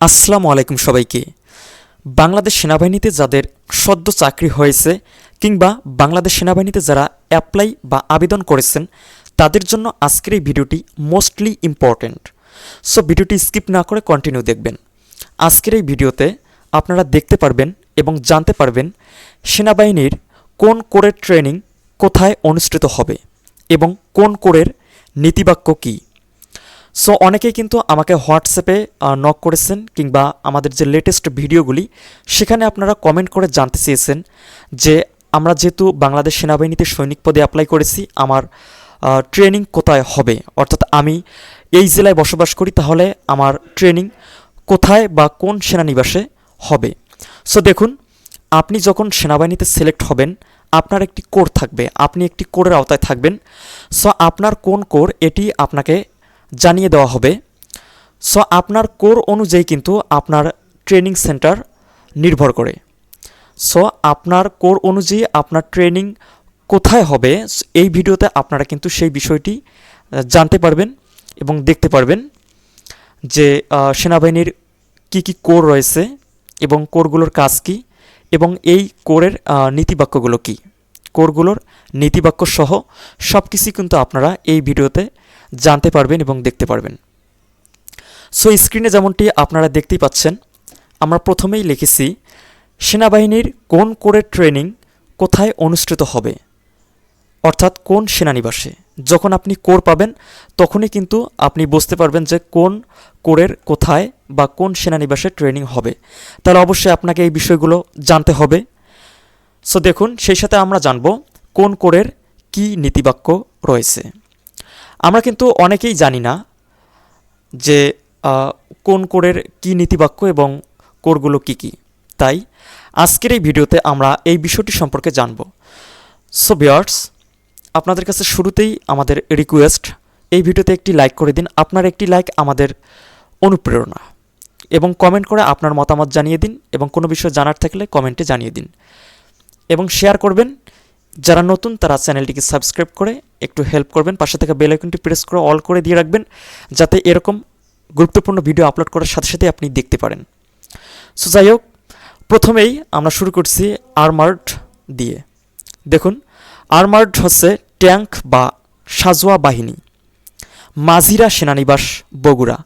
আসসালামু আলাইকুম সবাইকে। বাংলাদেশ সেনাবাহিনীতে যাদের সদ্য চাকরি হয়েছে কিংবা বাংলাদেশ সেনাবাহিনীতে যারা অ্যাপ্লাই বা আবেদন করেছেন, তাদের জন্য আজকের এই ভিডিওটি মোস্টলি ইম্পর্ট্যান্ট সো ভিডিওটি স্কিপ না করে কন্টিনিউ দেখবেন। আজকের এই ভিডিওতে আপনারা দেখতে পারবেন এবং জানতে পারবেন সেনাবাহিনীর কোন কোরের ট্রেনিং কোথায় অনুষ্ঠিত হবে এবং কোন কোরের নীতিবাক্য কী। সো অনেকেই কিন্তু আমাকে হোয়াটসঅ্যাপে নক করেছেন কিংবা আমাদের যে লেটেস্ট ভিডিওগুলি, সেখানে আপনারা কমেন্ট করে জানতে চেয়েছেন যে আমরা যেহেতু বাংলাদেশ সেনাবাহিনীতে সৈনিক পদে অ্যাপ্লাই করেছি, আমার ট্রেনিং কোথায় হবে? অর্থাৎ আমি এই জেলায় বসবাস করি, তাহলে আমার ট্রেনিং কোথায় বা কোন সেনানিবাসে হবে? সো দেখুন, আপনি যখন সেনাবাহিনীতে সিলেক্ট হবেন, আপনার একটি কোর থাকবে, আপনি একটি কোরের আওতায় থাকবেন। সো আপনার কোন কোর, এটি আপনাকে জানিয়ে দেওয়া হবে। সো আপনার কোর অনুযায়ী কিন্তু আপনার ট্রেনিং সেন্টার নির্ভর করে। সো আপনার কোর অনুযায়ী আপনার ট্রেনিং কোথায় হবে, এই ভিডিওতে আপনারা কিন্তু সেই বিষয়টি জানতে পারবেন এবং দেখতে পারবেন যে সেনাবাহিনীর কি কি কোর রয়েছে এবং কোরগুলোর কাজ কি এবং এই কোরের নীতিবাক্যগুলো কি। কোরগুলোর নীতিবাক্য সহ সব কিছুই কিন্তু আপনারা এই ভিডিওতে জানতে পারবেন এবং দেখতে পারবেন। সো স্ক্রিনে যেমনটি আপনারা দেখতেই পাচ্ছেন, আমরা প্রথমেই লিখেছি, সেনাবাহিনীর কোন কোরের ট্রেনিং কোথায় অনুষ্ঠিত হবে? অর্থাৎ কোন সেনানিবাসে? যখন আপনি কোর পাবেন, তখনই কিন্তু আপনি বুঝতে পারবেন যে কোন কোরের কোথায় বা কোন সেনানিবাসে ট্রেনিং হবে। তাহলে অবশ্যই আপনাকে এই বিষয়গুলো জানতে হবে। সো দেখুন, সেই সাথে আমরা জানব কোন কোরের কি নীতিবাক্য রয়েছে। আমরা কিন্তু অনেকেই জানি না যে কোন কোরের কি নীতিবাক্য এবং কোরগুলো কি কি। তাই আজকের এই ভিডিওতে আমরা এই বিষয়টি সম্পর্কে জানব। সো বিয়ার্স আপনাদের কাছে শুরুতেই আমাদের রিকোয়েস্ট, এই ভিডিওতে একটি লাইক করে দিন, আপনার একটি লাইক আমাদের অনুপ্রেরণা। এবং কমেন্ট করে আপনার মতামত জানিয়ে দিন এবং কোনো বিষয় জানার থাকলে কমেন্টে জানিয়ে দিন। এবং শেয়ার করবেন যারা নতুন, তারা চ্যানেলটিকে সাবস্ক্রাইব করে একটু হেল্প করবেন। পাশে থাকা বেল আইকনটি প্রেস করে অল করে দিয়ে রাখবেন, যাতে এরকম গুরুত্বপূর্ণ ভিডিও আপলোড করার সাথে সাথে আপনি দেখতে পারেন। সো যাই হোক প্রথমেই আমরা শুরু করছি আর্মার্ড দিয়ে। দেখুন আর্মার্ড হচ্ছে ট্যাঙ্ক বা সাজোয়া বাহিনী। মাঝিরা সেনানিবাস বগুড়া,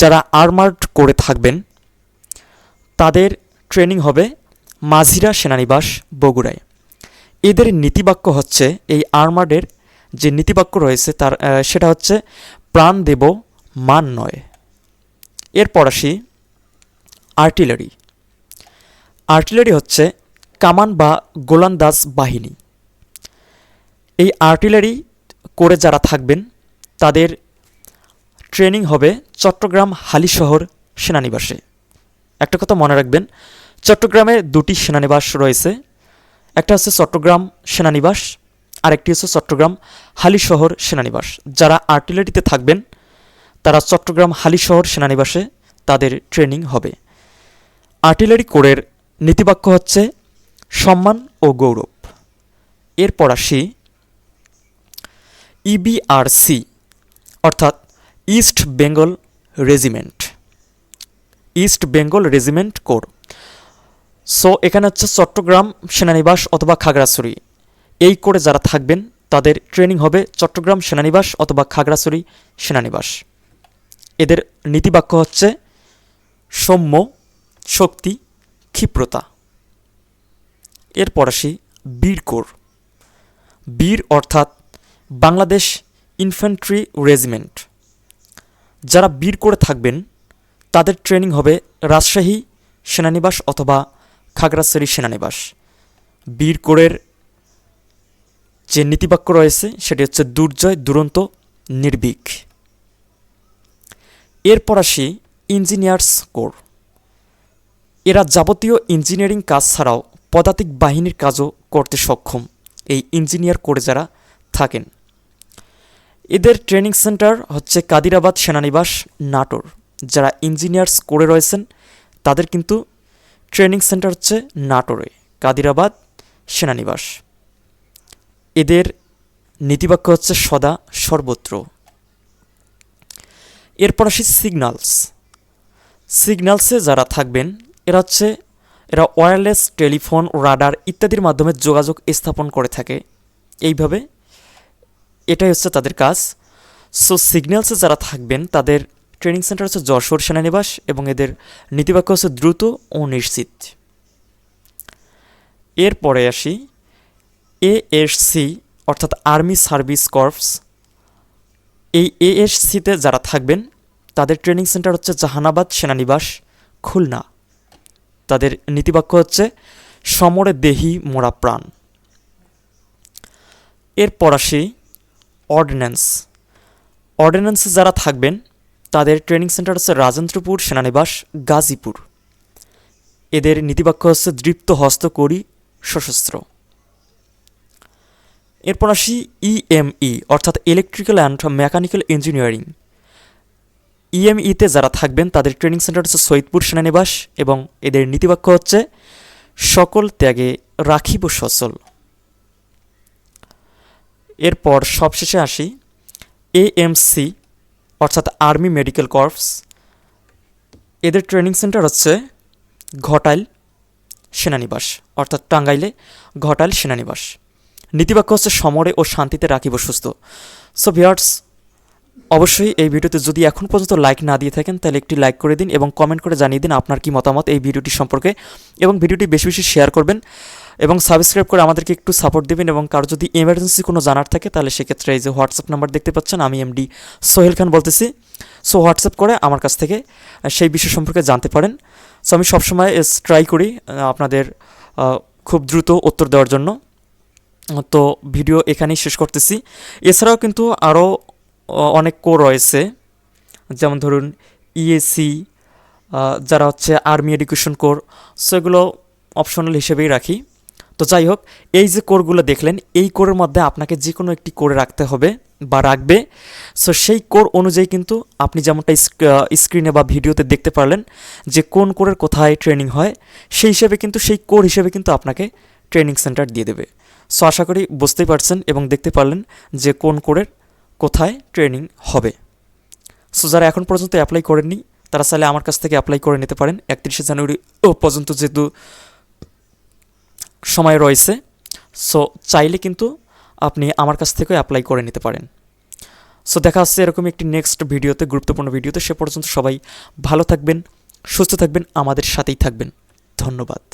যারা আর্মার্ড করে থাকবেন, তাদের ট্রেনিং হবে মাঝিরা সেনানিবাস বগুড়ায়। এদের নীতিবাক্য হচ্ছে, এই আর্মার্ডের যে নীতিবাক্য রয়েছে তার সেটা হচ্ছে, প্রাণ দেব, মান নয়। এরপর আসি, আর্টিলারি। আর্টিলারি হচ্ছে, কামান বা গোলান্দাজ বাহিনী। এই আর্টিলারি করে যারা থাকবেন, তাদের ট্রেনিং হবে চট্টগ্রাম হালিশহর সেনানিবাসে। একটা কথা মনে রাখবেন, চট্টগ্রামে দুটি সেনানিবাস রয়েছে একটা হচ্ছে চট্টগ্রাম সেনানিবাস, আরেকটি হচ্ছে চট্টগ্রাম হালিশহর সেনানিবাস। যারা আর্টিলারিতে থাকবেন, তারা চট্টগ্রাম হালিশহর সেনানিবাসে তাদের ট্রেনিং হবে। আর্টিলারি কোরের নীতিবাক্য হচ্ছে সম্মান ও গৌরব। এরপর আসি ইবিআরসি অর্থাৎ East Bengal Regiment East Bengal Regiment corps so এখানে হচ্ছে চট্টগ্রাম সেনানিবাস অথবা খাগড়াছড়ি। এই করে যারা থাকবেন, তাদের ট্রেনিং হবে চট্টগ্রাম সেনানিবাস অথবা খাগড়াছড়ি সেনানিবাস। এদের নীতিবাক্য হচ্ছে সৌম্য, শক্তি, ক্ষিপ্রতা। এরপর আসি বীর কোর। বীর অর্থাৎ বাংলাদেশ ইনফ্যান্ট্রি রেজিমেন্ট। যারা বীর করে থাকবেন, তাদের ট্রেনিং হবে রাজশাহী সেনানিবাস অথবা খাগড়াছড়ি সেনানিবাস। বীর কোরের যে নীতিবাক্য রয়েছে, সেটি হচ্ছে দুর্জয়, দুরন্ত, নির্ভীক। এরপর আসি ইঞ্জিনিয়ার্স কোর। এরা যাবতীয় ইঞ্জিনিয়ারিং কাজ ছাড়াও পদাতিক বাহিনীর কাজও করতে সক্ষম, এই ইঞ্জিনিয়ার করে যারা থাকেন। এদের ট্রেনিং সেন্টার হচ্ছে কাদিরাবাদ সেনানিবাস নাটোর। যারা ইঞ্জিনিয়ার্স করে রয়েছেন, তাদের কিন্তু ট্রেনিং সেন্টার হচ্ছে নাটোরে, কাদিরাবাদ সেনানিবাস। এদের নীতিবাক্য হচ্ছে সদা সর্বত্র। এরপর আসি সিগনালস। সিগন্যালসে যারা থাকবেন, এরা হচ্ছে, এরা ওয়্যারলেস টেলিফোন, রাডার ইত্যাদির মাধ্যমে যোগাযোগ স্থাপন করে থাকে। এইভাবে এটাই হচ্ছে তাদের কাজ। সো সিগন্যালসে যারা থাকবেন, তাদের ট্রেনিং সেন্টার হচ্ছে যশোর সেনানিবাস এবং এদের নীতিবাক্য হচ্ছে দ্রুত ও নিশ্চিত। এরপরে আসি এএসসি অর্থাৎ আর্মি সার্ভিস কর্পস এই এএসসিতে যারা থাকবেন, তাদের ট্রেনিং সেন্টার হচ্ছে জাহানাবাদ সেনানিবাস, খুলনা। তাদের নীতিবাক্য হচ্ছে সমরে দেহি মোরা প্রাণ। এরপর আসি অর্ডিন্যান্স অর্ডিন্যান্সে যারা থাকবেন তাদের ট্রেনিং সেন্টার হচ্ছে রাজেন্দ্রপুর, সেনানিবাস, গাজীপুর। এদের নীতিবাক্য হচ্ছে দৃপ্ত হস্তকরী সশস্ত্র। এরপর আসি ইএমই অর্থাৎ ইলেকট্রিক্যাল অ্যান্ড মেকানিক্যাল ইঞ্জিনিয়ারিং ইএমইতে যারা থাকবেন, তাদের ট্রেনিং সেন্টার হচ্ছে সৈয়দপুর, সেনানিবাস এবং এদের নীতিবাক্য হচ্ছে, সকল ত্যাগে রাখিব সচল। এরপর সবশেষে আসি এএমসি অর্থাৎ আর্মি মেডিকেল কর্পস। এদের ট্রেনিং সেন্টার হচ্ছে ঘটাইল সেনানিবাস, অর্থাৎ টাঙ্গাইলে ঘটাইল সেনানিবাস। নীতিবাক্য হচ্ছে, সমরে ও শান্তিতে রাখিব সুস্থ। সো ভিয়ার্স অবশ্যই এই ভিডিওতে যদি এখন পর্যন্ত লাইক না দিয়ে থাকেন, তাহলে একটি লাইক করে দিন এবং কমেন্ট করে জানিয়ে দিন আপনার কি মতামত এই ভিডিওটি সম্পর্কে এবং ভিডিওটি বেশি বেশি শেয়ার করবেন। এবং সাবস্ক্রাইব করে আমাদেরকে একটু সাপোর্ট দেবেন এবং কারও যদি এমার্জেন্সি কোনো জানার থাকে, তাহলে সেক্ষেত্রে এই যে হোয়াটসঅ্যাপ নাম্বার দেখতে পাচ্ছেন, আমি এমডি সোহেল খান বলতেছি। সো হোয়াটসঅ্যাপ করে আমার কাছ থেকে সেই বিষয় সম্পর্কে জানতে পারেন। সো আমি সবসময় ট্রাই করি আপনাদের খুব দ্রুত উত্তর দেওয়ার জন্য। তো ভিডিও এখানেই শেষ করতেছি। এছাড়াও কিন্তু আরও অনেক কোর রয়েছে। যেমন ধরুন ইএসি যারা হচ্ছে আর্মি এডুকেশন কোর সেগুলো অপশনাল হিসেবেই রাখি। তো যাই হোক এই যে কোরগুলো দেখলেন, এই কোরের মধ্যে আপনাকে যে কোনো একটি কোরে রাখতে হবে বা রাখবে। সো সেই কোর অনুযায়ী কিন্তু আপনি যেমনটা স্ক্রিনে বা ভিডিওতে দেখতে পারলেন যে কোন কোরের কোথায় ট্রেনিং হয়, সেই হিসেবে কিন্তু, সেই কোর হিসেবে কিন্তু আপনাকে ট্রেনিং সেন্টার দিয়ে দেবে। সো আশা করি বুঝতেই পারছেন এবং দেখতে পারলেন যে কোন কোরের কোথায় ট্রেনিং হবে। সো যারা এখন পর্যন্ত অ্যাপ্লাই করেননি, তারা চাইলে আমার কাছ থেকে অ্যাপ্লাই করে নিতে পারেন। একত্রিশে জানুয়ারি পর্যন্ত যেহেতু সময় রয়েছে সো চাইলে কিন্তু আপনি আমার কাছ থেকেও অ্যাপ্লাই করে নিতে পারেন। সো দেখা হচ্ছে এরকম একটি নেক্সট ভিডিওতে গুরুত্বপূর্ণ ভিডিওতে সে পর্যন্ত সবাই ভালো থাকবেন, সুস্থ থাকবেন, আমাদের সাথেই থাকবেন। ধন্যবাদ।